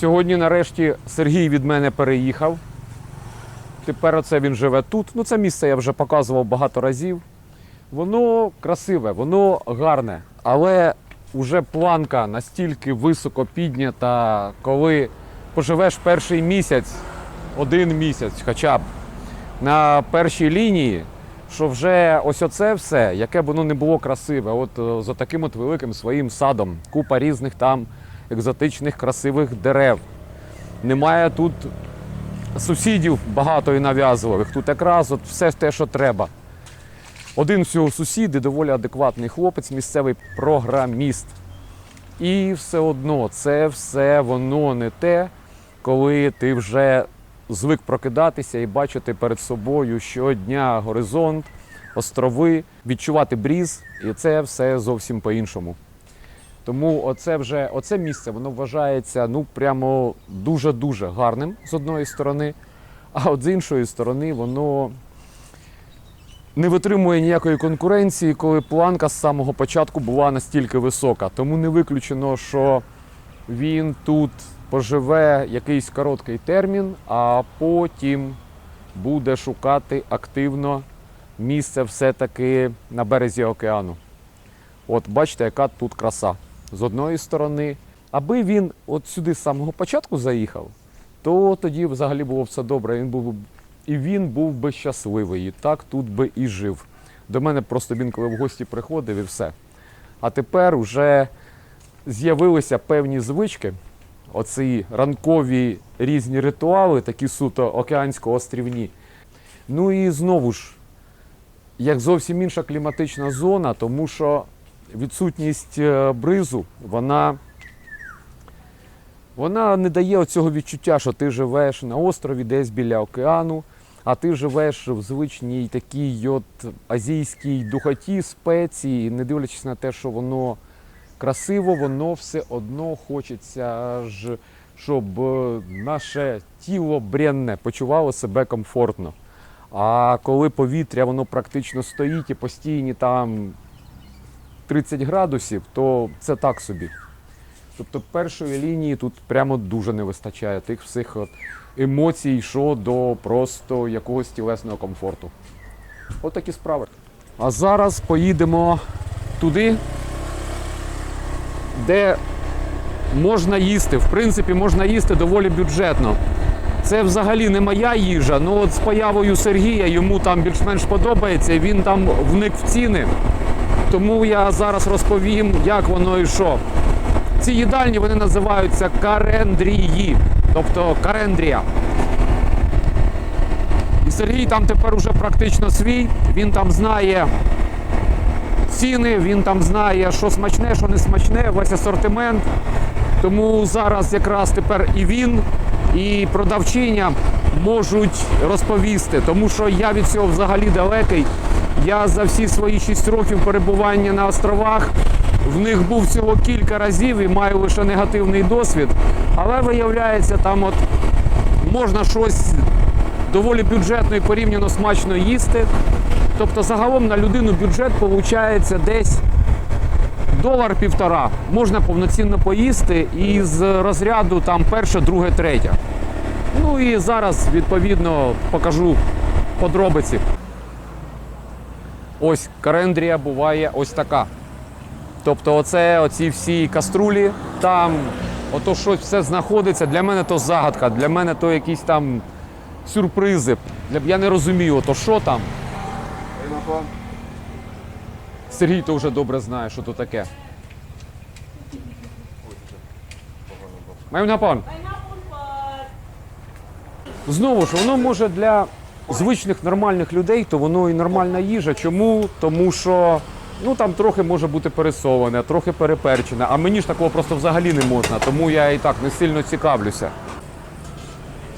Сьогодні, нарешті, Сергій від мене переїхав. Тепер оце він живе тут. Ну, це місце я вже показував багато разів. Воно красиве, воно гарне, але вже планка настільки високо піднята, коли поживеш перший місяць, один місяць хоча б на першій лінії, що вже ось оце все, яке б воно не було красиве, от е, за таким от великим своїм садом, купа різних там екзотичних красивих дерев. Немає тут сусідів багато і нав'язливих. Тут якраз от все те, що треба. Один всього сусід і доволі адекватний хлопець, місцевий програміст. І все одно це все воно не те, коли ти вже звик прокидатися і бачити перед собою щодня горизонт, острови, відчувати бріз, і це все зовсім по-іншому. Тому оце вже оце місце воно вважається ну прямо дуже-дуже гарним з одної сторони, а от з іншої сторони, воно не витримує ніякої конкуренції, коли планка з самого початку була настільки висока. Тому не виключено, що він тут поживе якийсь короткий термін, а потім буде шукати активно місце все-таки на березі океану. От бачите, яка тут краса. З одної сторони, аби він от сюди з самого початку заїхав, то тоді взагалі було все добре. Він був і він був би щасливий, і так тут би і жив. До мене просто він коли в гості приходив і все. А тепер вже з'явилися певні звички, оці ранкові різні ритуали, такі суто океансько-острівні. Ну і знову ж, як зовсім інша кліматична зона, тому що відсутність е, бризу, вона, вона не дає оцього відчуття, що ти живеш на острові десь біля океану, а ти живеш в звичній такій от азійській духоті, спеції, не дивлячись на те, що воно красиво, воно все одно хочеться ж, щоб е, наше тіло бренне почувало себе комфортно. А коли повітря воно практично стоїть і постійні там 30 градусів, то це так собі. Тобто першої лінії тут прямо дуже не вистачає тих всіх от емоцій, що до просто якогось тілесного комфорту. От такі справи. А зараз поїдемо туди, де можна їсти. В принципі, можна їсти доволі бюджетно. Це взагалі не моя їжа. Ну от з появою Сергія йому там більш-менш подобається, він там вник в ціни. Тому я зараз розповім, як воно і що. Ці їдальні вони називаються карендрії, тобто карендрія. І Сергій там тепер уже практично свій. Він там знає ціни, він там знає, що смачне, що не смачне, весь асортимент. Тому зараз якраз тепер і він, і продавчиня можуть розповісти, тому що я від цього взагалі далекий. Я за всі свої 6 років перебування на островах в них був всього кілька разів і маю лише негативний досвід. Але виявляється, там от можна щось доволі бюджетно і порівняно смачно їсти. Тобто загалом на людину бюджет виходить десь долар півтора. Можна повноцінно поїсти і з розряду там перше, друге, третє. Ну і зараз відповідно покажу подробиці. Ось карендрія буває ось така. Тобто, оце оці всі каструлі, там ото щось все знаходиться. Для мене то загадка, для мене то якісь там сюрпризи. Я не розумію, ото що там. Сергій то вже добре знає, що то таке. Маємо напон. Знову ж, воно може для звичних нормальних людей, то воно і нормальна їжа. Чому? Тому що Ну там трохи може бути пересоване, трохи переперчене, а мені ж такого просто взагалі не можна, тому я і так не сильно цікавлюся.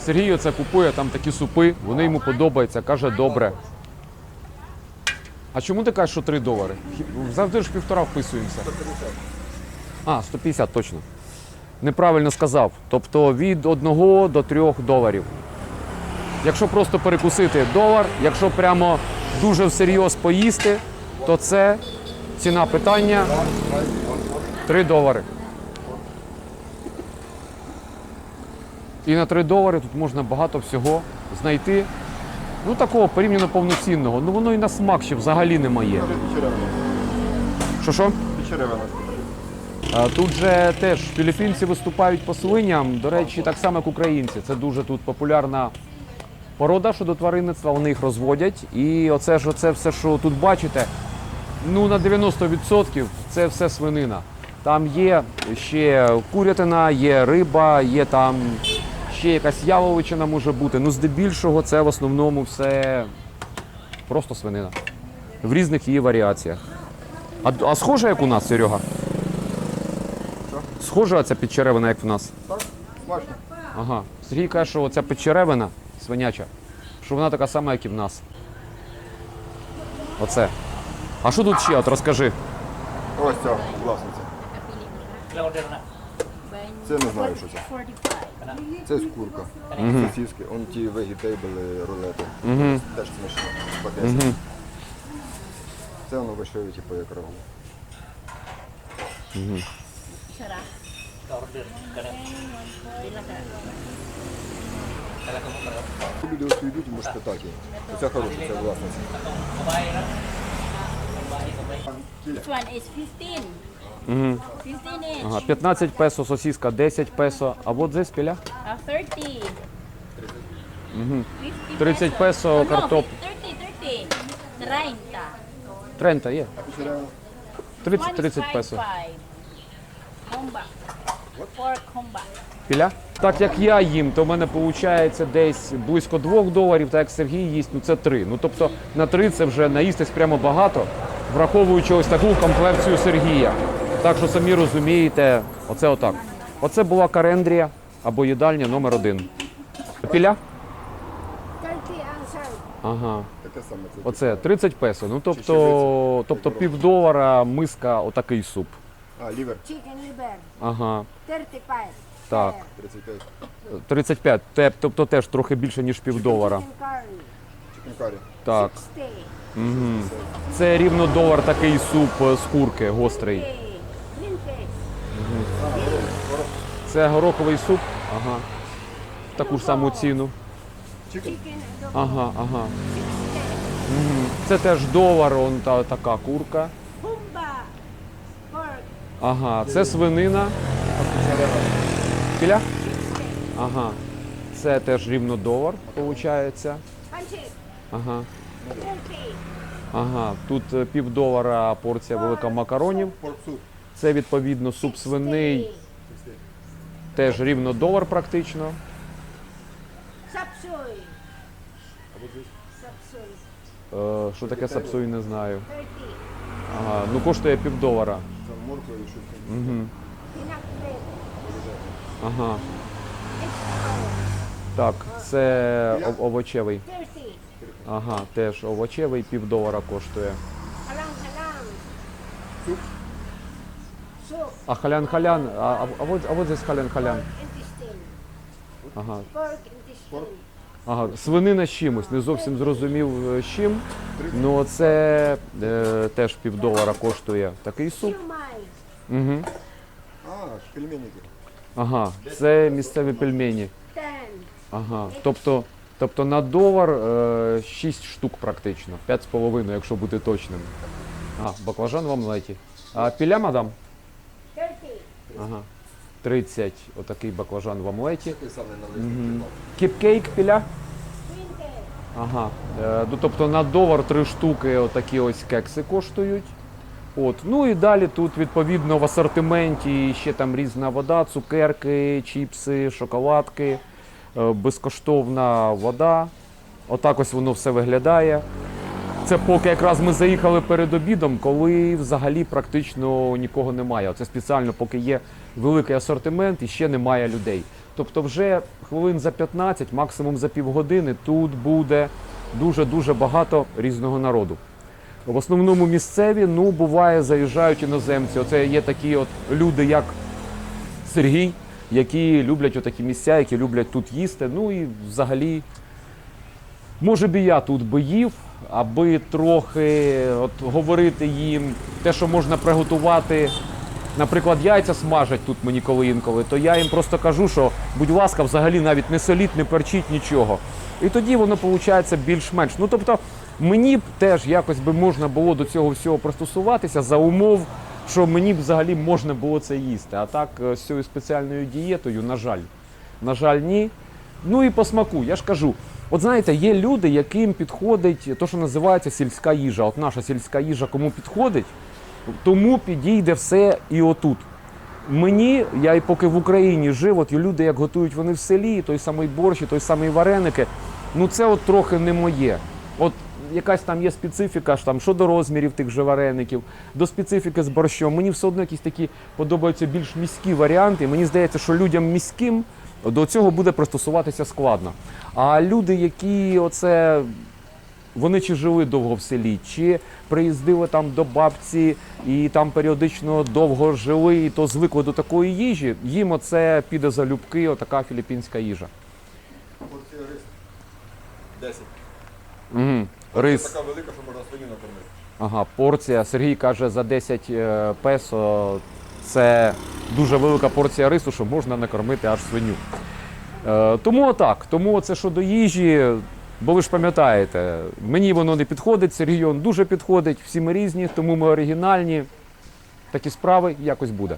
Сергій оце купує там такі супи, вони йому подобаються, каже, добре. А чому ти кажеш, що 3 долари? Завжди ж півтора вписуємося. А, 150 точно. Неправильно сказав. Тобто від 1 до 3 доларів. Якщо просто перекусити долар, якщо прямо дуже всерйоз поїсти, то це ціна питання 3 долари. І на 3 долари тут можна багато всього знайти. Ну такого порівняно повноцінного. Ну воно і на смак ще взагалі не моє. Що що? Тут же теж філіппінці виступають по свиням, до речі, так само, як українці. Це дуже тут популярна порода щодо тваринництва, вони їх розводять. І оце ж оце все, що тут бачите, ну на 90% це все свинина. Там є ще курятина, є риба, є там ще якась яловичина може бути. Ну, здебільшого, це в основному все просто свинина. В різних її варіаціях. А, а схоже, як у нас, Серега? Схожа ця підчеревина, як в нас. Так. Ага. Сергій каже, що ця підчеревина свиняча, що вона така сама, як і в нас. Оце. А що тут ще? От розкажи. Ось ця власниця. Це не знаю, що це. Це скурка. Сосиски. Он ті вегетейбли рулети. Теж смачно. По 10. Це воно вишиве, типу, як рагу. Люди ось йдуть можуть питати. Оця хороша, це власниця. This one is 15. 15 each. Ага, 15 песо, сосиска 10 песо. А от здесь піля? Uh, 30. 50 30 песо, Oh, no, картоп. 30, 30. 30. 30 є. 30, 30 песо. Піля? Так як я їм, то в мене виходить десь близько 2 доларів, так як Сергій їсть, ну це 3. Ну тобто на 3 це вже наїстись прямо багато, враховуючи ось таку комплекцію Сергія. Так що самі розумієте, оце отак. Оце була карендрія або їдальня номер один. Піля? Ага. Оце 30 песо. Ну тобто, тобто пів долара миска отакий суп. А, лівер Chicken liver, Ага. 35. Так. 35. 35. Те- Тобто теж трохи більше, ніж пів долара. Chicken curry, Чикен карі. Так. 60. Це рівно долар такий суп е, з курки гострий. Hey, Це гороховий суп. Ага. Таку ж саму ціну. chicken adobo, Ага, ага. 60. Це теж долар, он та, така курка. Ага, це свинина. Піля? Ага. Це теж рівно долар, виходить. Ага. Ага. Тут е, пів долара порція велика макаронів. Це відповідно суп свиний, теж рівно долар практично. Sapsoy, Е, що таке сапсуй, не знаю. Ага, ну коштує пів долара. Це морква і щось. Угу. Ага. Так, це ов- овочевий. Ага, теж овочевий, пів долара коштує. А халян-халян, а, а, а, вот, а вот здесь халян-халян. Ага. pork ага. Свинина з чимось, не зовсім зрозумів е, з чим. Ну це е, теж пів долара коштує такий суп. Угу. А, пельменники. Ага, це місцеві пельмені. Ага. Тобто, тобто на долар е, 6 штук практично. 5,5, якщо бути точним. А, баклажан в омлеті. А піля, мадам? Ага. 30. Отакий баклажан в омлеті. Кіпкейк піля? Ага. Е, ну, тобто на долар 3 штуки отакі ось кекси коштують. От. Ну і далі тут відповідно в асортименті ще там різна вода, цукерки, чіпси, шоколадки, е, безкоштовна вода. Отак ось воно все виглядає. Це поки якраз ми заїхали перед обідом, коли взагалі практично нікого немає. Це спеціально, поки є великий асортимент і ще немає людей. Тобто, вже хвилин за 15, максимум за півгодини, тут буде дуже-дуже багато різного народу. В основному місцеві, ну буває, заїжджають іноземці. Оце є такі от люди, як Сергій, які люблять отакі місця, які люблять тут їсти. Ну і взагалі, може б і я тут би їв, аби трохи от, говорити їм те, що можна приготувати. Наприклад, яйця смажать тут мені коли інколи, то я їм просто кажу, що будь ласка, взагалі навіть не соліть, не перчіть нічого. І тоді воно виходить більш-менш. Ну тобто, мені б теж якось би можна було до цього всього пристосуватися за умов, що мені б взагалі можна було це їсти. А так е, з цією спеціальною дієтою, на жаль, на жаль, ні. Ну і по смаку, я ж кажу. От знаєте, є люди, яким підходить те, що називається сільська їжа. От наша сільська їжа кому підходить, тому підійде все і отут. Мені, я і поки в Україні жив, от і люди, як готують вони в селі, той самий борщ, той самий вареники, ну це от трохи не моє. От якась там є специфіка ж там щодо розмірів тих же вареників, до специфіки з борщом. Мені все одно якісь такі подобаються більш міські варіанти. Мені здається, що людям міським до цього буде пристосуватися складно. А люди, які оце вони чи жили довго в селі, чи приїздили там до бабці і там періодично довго жили, і то звикли до такої їжі, їм оце піде за любки, отака філіппінська їжа. Порція рис 10. Угу. Рис. Така велика, що можна свиню накормити. Ага, порція. Сергій каже, за 10 е, песо це дуже велика порція рису, що можна накормити аж свиню. Е, тому отак. Тому це щодо їжі, бо ви ж пам'ятаєте, мені воно не підходить, Сергію дуже підходить, всі ми різні, тому ми оригінальні. Такі справи якось буде.